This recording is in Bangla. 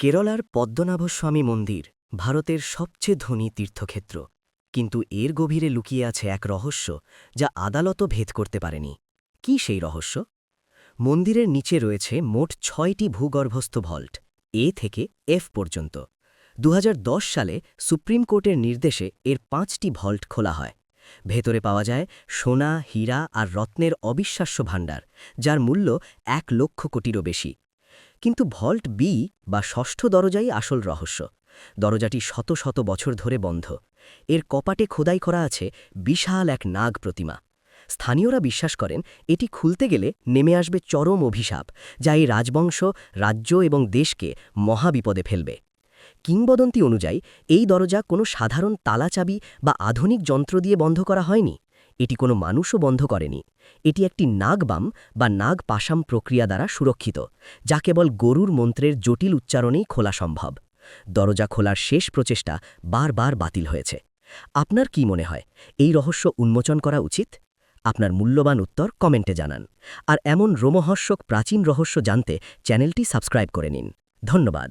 কেরলার পদ্মনাভস্বামী মন্দির ভারতের সবচেয়ে ধনী তীর্থক্ষেত্র। কিন্তু এর গভীরে লুকিয়ে আছে এক রহস্য যা আদালতও ভেদ করতে পারেনি। কি সেই রহস্য? মন্দিরের নিচে রয়েছে মোট ছয়টি ভূগর্ভস্থ ভল্ট, এ থেকে এফ পর্যন্ত। দুহাজার দশ সালে সুপ্রিম কোর্টের নির্দেশে এর পাঁচটি ভল্ট খোলা হয়। ভেতরে পাওয়া যায় সোনা, হীরা আর রত্নের অবিশ্বাস্য ভাণ্ডার, যার মূল্য এক লক্ষ কোটিরও বেশি। কিন্তু ভল্ট বি বা ষষ্ঠ দরজাই আসল রহস্য। দরজাটি শত শত বছর ধরে বন্ধ। এর কপাটে খোদাই করা আছে বিশাল এক নাগ প্রতিমা। স্থানীয়রা বিশ্বাস করেন, এটি খুলতে গেলে নেমে আসবে চরম অভিশাপ, যা এই রাজবংশ, রাজ্য এবং দেশকে মহাবিপদে ফেলবে। কিংবদন্তি অনুযায়ী, এই দরজা কোনো সাধারণ তালাচাবি বা আধুনিক যন্ত্র দিয়ে বন্ধ করা হয়নি। এটি কোনো মানুষও বন্ধ করেনি। এটি একটি নাগবাম বা নাগ পাশাম প্রক্রিয়া দ্বারা সুরক্ষিত, যা কেবল গরুর মন্ত্রের জটিল উচ্চারণেই খোলা সম্ভব। দরজা খোলার শেষ প্রচেষ্টা বারবার বাতিল হয়েছে। আপনার কি মনে হয়, এই রহস্য উন্মোচন করা উচিত? আপনার মূল্যবান উত্তর কমেন্টে জানান। আর এমন রোমহর্ষক প্রাচীন রহস্য জানতে চ্যানেলটি সাবস্ক্রাইব করে নিন। ধন্যবাদ।